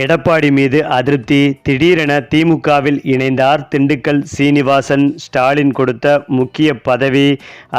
எடப்பாடி மீது அதிருப்தி. திடீரென திமுகவில் இணைந்தார் திண்டுக்கல் சீனிவாசன். ஸ்டாலின் கொடுத்த முக்கிய பதவி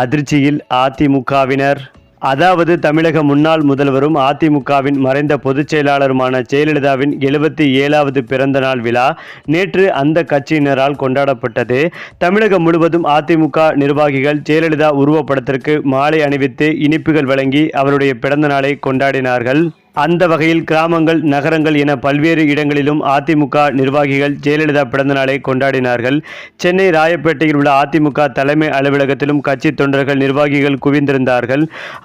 அதிர்ச்சியில் அதிமுகவினர். அதாவது தமிழக முன்னாள் முதல்வரும் அதிமுகவின் மறைந்த பொதுச் செயலாளருமான ஜெயலலிதாவின் எழுபத்தி ஏழாவது பிறந்த நாள் விழா நேற்று அந்த கட்சியினரால் கொண்டாடப்பட்டது. தமிழகம் முழுவதும் அதிமுக நிர்வாகிகள் ஜெயலலிதா உருவப்படத்திற்கு மாலை அணிவித்து இனிப்புகள் வழங்கி அவருடைய பிறந்த நாளை கொண்டாடினார்கள். அந்த வகையில் கிராமங்கள் நகரங்கள் என பல்வேறு இடங்களிலும் அதிமுக நிர்வாகிகள் ஜெயலலிதா பிறந்தநாளை கொண்டாடினார்கள். சென்னை ராயப்பேட்டையில் உள்ள அதிமுக தலைமை அலுவலகத்திலும் கட்சி தொண்டர்கள் நிர்வாகிகள் குவிந்திருந்தார்கள்.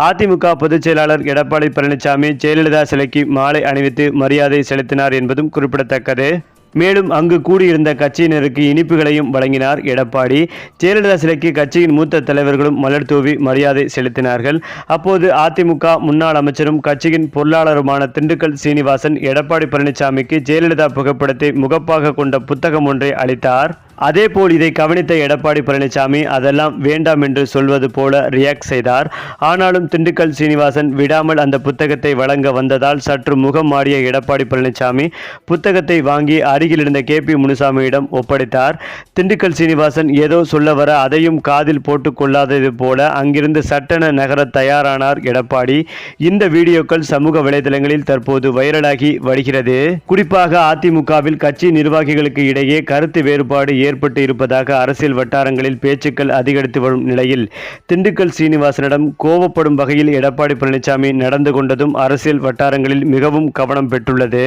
அதிமுக பொதுச் செயலாளர் எடப்பாடி பழனிசாமி ஜெயலலிதா சிலைக்கு மாலை அணிவித்து மரியாதை செலுத்தினார் என்பதும் குறிப்பிடத்தக்கது. மேலும் அங்கு கூடியிருந்த கட்சியினருக்கு இனிப்புகளையும் வழங்கினார் எடப்பாடி. ஜெயலலிதா சிலைக்கு கட்சியின் மூத்த தலைவர்களும் மலர் தூவி மரியாதை செலுத்தினார்கள். அப்போது அதிமுக முன்னாள் அமைச்சரும் கட்சியின் பொருளாளருமான திண்டுக்கல் சீனிவாசன் எடப்பாடி பழனிசாமிக்கு ஜெயலலிதா புகைப்படத்தை முகப்பாக கொண்ட புத்தகம் ஒன்றை அளித்தார். அதேபோல் இதை கவனித்த எடப்பாடி பழனிசாமி அதெல்லாம் வேண்டாம் என்று சொல்வது போல ரியாக்ட் செய்தார். ஆனாலும் திண்டுக்கல் சீனிவாசன் விடாமல் அந்த புத்தகத்தை வழங்க வந்ததால் சற்று முகம் மாறிய எடப்பாடி பழனிசாமி புத்தகத்தை வாங்கி அருகில் இருந்த கே. பி. முனுசாமியிடம் ஒப்படைத்தார். திண்டுக்கல் சீனிவாசன் ஏதோ சொல்ல வர அதையும் காதில் போட்டுக்கொள்ளாதது போல அங்கிருந்து சட்டென நகர தயாரானார் எடப்பாடி. இந்த வீடியோக்கள் சமூக வலைதளங்களில் தற்போது வைரலாகி வருகிறது. குறிப்பாக அதிமுகவில் கட்சி நிர்வாகிகளுக்கு இடையே கருத்து வேறுபாடு ஏற்பட்டு இருப்பதாக அரசியல் வட்டாரங்களில் பேச்சுக்கள் அதிகரித்து வரும் நிலையில் திண்டுக்கல் சீனிவாசனிடம் கோவப்படும் வகையில் எடப்பாடி பழனிசாமி நடந்து கொண்டதும் அரசியல் வட்டாரங்களில் மிகவும் கவனம் பெற்றுள்ளது.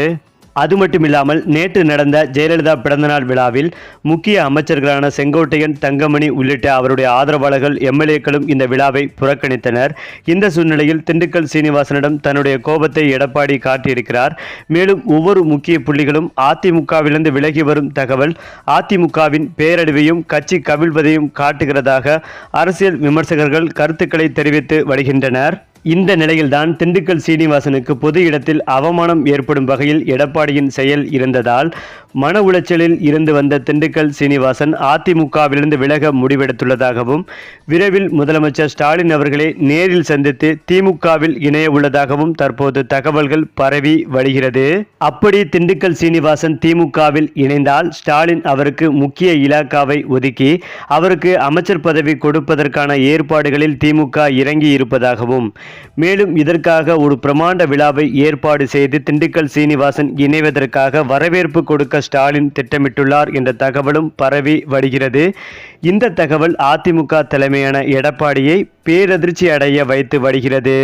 அது மட்டுமில்லாமல் நேற்று நடந்த ஜெயலலிதா பிறந்தநாள் விழாவில் முக்கிய அமைச்சர்களான செங்கோட்டையன் தங்கமணி உள்ளிட்ட அவருடைய ஆதரவாளர்கள் எம்எல்ஏக்களும் இந்த விழாவை புறக்கணித்தனர். இந்த சூழ்நிலையில் திண்டுக்கல் சீனிவாசனிடம் தன்னுடைய கோபத்தை எடப்பாடி காட்டியிருக்கிறார். மேலும் ஒவ்வொரு முக்கிய புள்ளிகளும் அதிமுகவிலிருந்து விலகி வரும் தகவல் அதிமுகவின் பேரழிவையும் கட்சி கவிழ்வதையும் காட்டுகிறதாக அரசியல் விமர்சகர்கள் கருத்துக்களை தெரிவித்து வருகின்றனர். இந்த நிலையில்தான் திண்டுக்கல் சீனிவாசனுக்கு பொது இடத்தில் அவமானம் ஏற்படும் வகையில் எடப்பாடியின் செயல் இருந்ததால் மன உளைச்சலில் இருந்து வந்த திண்டுக்கல் சீனிவாசன் அதிமுகவிலிருந்து விலக முடிவெடுத்துள்ளதாகவும் விரைவில் முதலமைச்சர் ஸ்டாலின் அவர்களை நேரில் சந்தித்து திமுகவில் இணைய உள்ளதாகவும் தற்போது தகவல்கள் பரவி வருகிறது. அப்படி திண்டுக்கல் சீனிவாசன் திமுகவில் இணைந்தால் ஸ்டாலின் அவருக்கு முக்கிய இலாக்காவை ஒதுக்கி அவருக்கு அமைச்சர் பதவி கொடுப்பதற்கான ஏற்பாடுகளில் திமுக இறங்கி இருப்பதாகவும் மேலும் இதற்காக ஒரு பிரமாண்ட விழாவை ஏற்பாடு செய்து திண்டுக்கல் சீனிவாசன் இணைவதற்காக வரவேற்பு கொடுக்க ஸ்டாலின் திட்டமிட்டுள்ளார் என்ற தகவலும் பரவி வருகிறது. இந்த தகவல் அதிமுக தலைமையான எடப்பாடியை பேரதிர்ச்சி அடைய வைத்து வருகிறது.